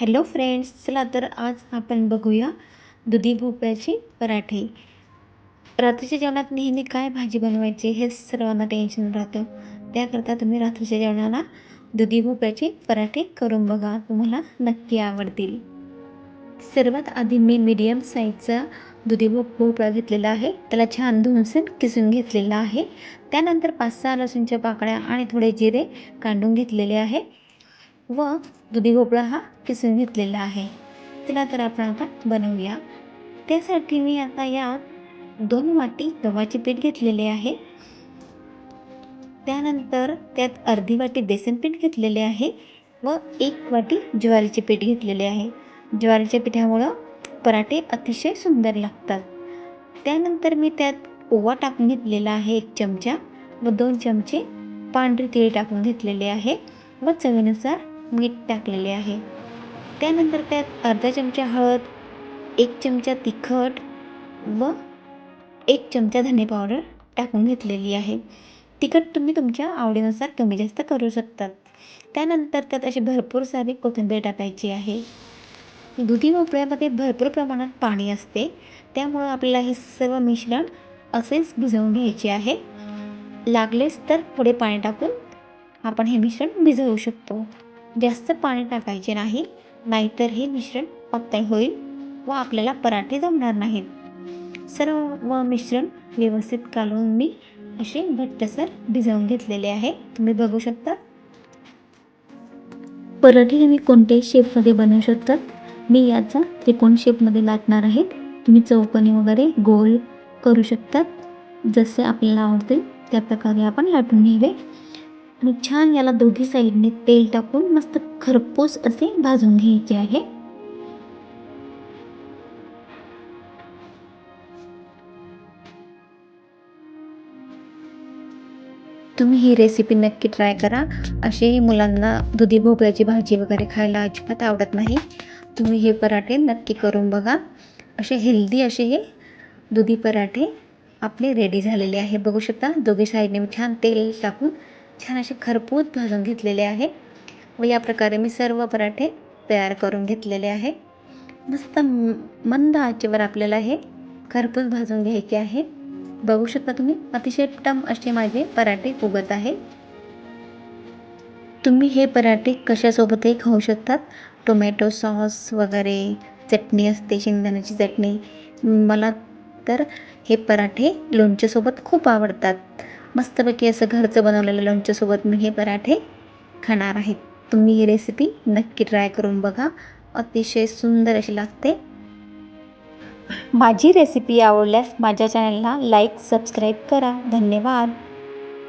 Hello friends चला तर आज आपण बघूया दुधी भोपळ्याची पराठे. रात्रीच्या जेवणात नेहमी काय भाजी बनवायची हे सर्वांना टेन्शन राहतं. त्याकरता तुम्ही रात्रीच्या जेवणाला दुधी भोपळ्याचे पराठे करून बघा तुम्हाला नक्की आवडतील. सर्वात आधी मी मीडियम साईजचा दुधी भो भोपळा घेतलेला आहे. त्याला छान धुवून किसून घेतलेला आहे. त्यानंतर पाच सहा लसूणच्या पाकळ्या आणि थोडे जिरे कांडून घेतलेले आहे. व दुधी भोपळा हा किसून घेतलेला आहे. चला तर आपण आता बनवूया. त्यासाठी मी आता या दोन वाटी गव्हाचे पीठ घेतलेले आहे. त्यानंतर त्यात अर्धी वाटी बेसन पीठ घेतलेले आहे व एक वाटी ज्वारीचे पीठ घेतलेले आहे. ज्वारीच्या पिठामुळं पराठे अतिशय सुंदर लागतात. त्यानंतर मी त्यात ओवा टाकून घेतलेला आहे एक चमचा व दोन चमचे पांढरे तीळ टाकून घेतलेले आहे व चवीनुसार मीठ टाकलेले आहे. त्यानंतर त्यात अर्धा चमचा हळद एक चमचा तिखट व एक चमचा धने पावडर टाकून घेतलेली आहे. तिखट तुम्ही तुमच्या आवडीनुसार कमी जास्त करू शकतात. त्यानंतर त्यात अशी भरपूर सारी कोथिंबीर टाकायची आहे. दुधी भोपळ्यामध्ये भरपूर प्रमाणात पाणी असते. त्यामुळं आपल्याला हे सर्व मिश्रण असेच भिजवून घ्यायचे आहे. लागलेच तर पुढे पाणी टाकून आपण हे मिश्रण भिजवू शकतो. जास्त पाणी टाकायचे नाही नाहीतर हे मिश्रण पातळ होईल व आपल्याला पराठे जमणार नाहीत. सर्व मिश्रण व्यवस्थित घालून मी असे घट्टसर भिजवून घेतलेले आहे. तुम्ही बघू शकता. पराठे तुम्ही कोणत्याही शेपमध्ये बनवू शकतात. मी याचा त्रिकोण शेपमध्ये लाटणार आहे. तुम्ही चौकणी वगैरे गोल करू शकतात. जसे आपल्याला आवडते त्या प्रकारे आपण लाटून घ्यावे. मी छान याला दोघी साईडने तेल टाकून मस्त खरपूस असे भाजून घ्यायचे आहे. तुम्ही ही रेसिपी नक्की ट्राय करा. असे मुलांना दुधी भोपळ्याची भाजी वगैरे खायला अजिबात आवडत नाही. तुम्ही हे पराठे नक्की करून बघा. असे हेल्दी असे हे दुधी पराठे आपले रेडी झालेले आहे. बघू शकता दोघी साईडने मी छान तेल टाकून छान असे खरपूस भाजून घेतलेले आहे व या प्रकारे मी सर्व पराठे तयार करून घेतलेले आहे. मस्त मंद आचेवर आपल्याला हे खरपूस भाजून घ्यायचे आहे. बघू शकता तुम्ही अतिशय टम असे माझे पराठे उगत आहे तुम्ही हे पराठे कशासोबतही खाऊ शकतात. टोमॅटो सॉस वगैरे चटणी असते शेंगदाण्याची चटणी. मला तर हे पराठे लोणच्यासोबत खूप आवडतात. मस्तपैकी असं घरचं बनवलेलं लोणच्यासोबत मी हे पराठे खाणार आहे. तुम्ही ही रेसिपी नक्की ट्राय करून बघा. अतिशय सुंदर अशी लागते. माझी रेसिपी आवडल्यास माझ्या चॅनलला लाईक सबस्क्राईब करा. धन्यवाद.